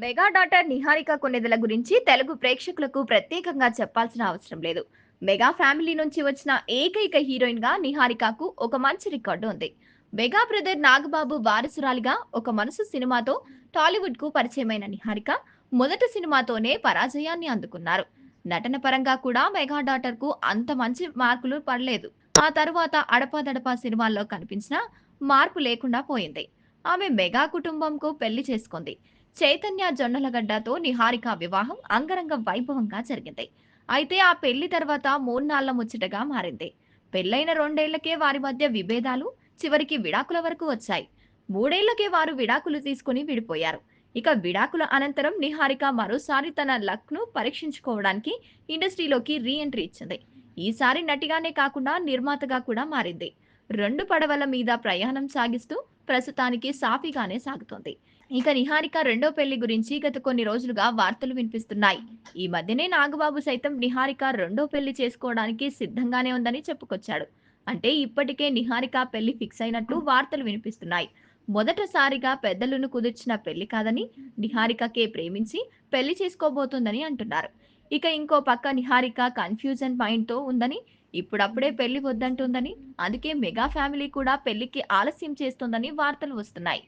Mega daughter Niharika కొన్నిదల గురించి తెలుగు ప్రేక్షకులకు ప్రత్యేకంగా చెప్పాల్సిన అవసరం లేదు. మెగా ఫ్యామిలీ నుంచి వచ్చిన ఏకైక హీరోయిన్గా నిహారికకు ఒక మంచి రికార్డు ఉంది. మెగా బ్రదర్ నాగబాబు వారసురాలిగా ఒక మనసు సినిమాతో టాలీవుడ్కు పరిచయమైన నిహారిక మొదటి సినిమాతోనే పరాజయాన్ని అందుకున్నారు. నటన పరంగా కూడా మెగా డాటర్కు అంత మంచి మార్కులు పడలేదు. ఆ తరువాత అడపాదడపా సినిమాల్లో కనిపించిన మార్పు లేకుండా పోయింది. ఆమె మెగా కుటుంబంకు పెళ్ళి చేసుకుంది. చైతన్య జొన్నలగడ్డతో నిహారిక వివాహం అంగరంగ వైభవంగా జరిగింది. అయితే ఆ పెళ్ళి తర్వాత మూర్నాళ్ళ ముచ్చటగా మారింది. పెళ్ళైన రెండేళ్ళకే వారి మధ్య విభేదాలు చివరికి విడాకుల వరకు వచ్చాయి. మూడేళ్ళకే వారు విడాకులు తీసుకుని విడిపోయారు. ఇక విడాకుల అనంతరం నిహారిక మరోసారి తన లక్ను పరీక్షించుకోవడానికి ఇండస్ట్రీలోకి రీ ఎంట్రీ ఇచ్చింది. ఈసారి నటిగానే కాకుండా నిర్మాతగా కూడా మారింది. రెండు పడవల మీద ప్రయాణం సాగిస్తూ ప్రస్తుతానికి సాఫీగానే సాగుతోంది. ఇక నిహారిక రెండో పెళ్ళి గురించి గత కొన్ని రోజులుగా వార్తలు వినిపిస్తున్నాయి. ఈ మధ్యనే నాగబాబు సైతం నిహారిక రెండో పెళ్ళి చేసుకోవడానికి సిద్ధంగానే ఉందని చెప్పుకొచ్చాడు. అంటే ఇప్పటికే నిహారిక పెళ్ళి ఫిక్స్ అయినట్లు వార్తలు వినిపిస్తున్నాయి. మొదటసారిగా పెద్దలను కుదిర్చిన పెళ్ళి కాదని నిహారికకే ప్రేమించి పెళ్ళి చేసుకోబోతోందని అంటున్నారు. ఇక ఇంకో పక్క నిహారిక కన్ఫ్యూజన్ పాయింట్తో ఉందని ఇప్పుడప్పుడే పెళ్ళి వద్దంటుందని అందుకే మెగా ఫ్యామిలీ కూడా పెళ్ళికి ఆలస్యం చేస్తోందని వార్తలు వస్తున్నాయి.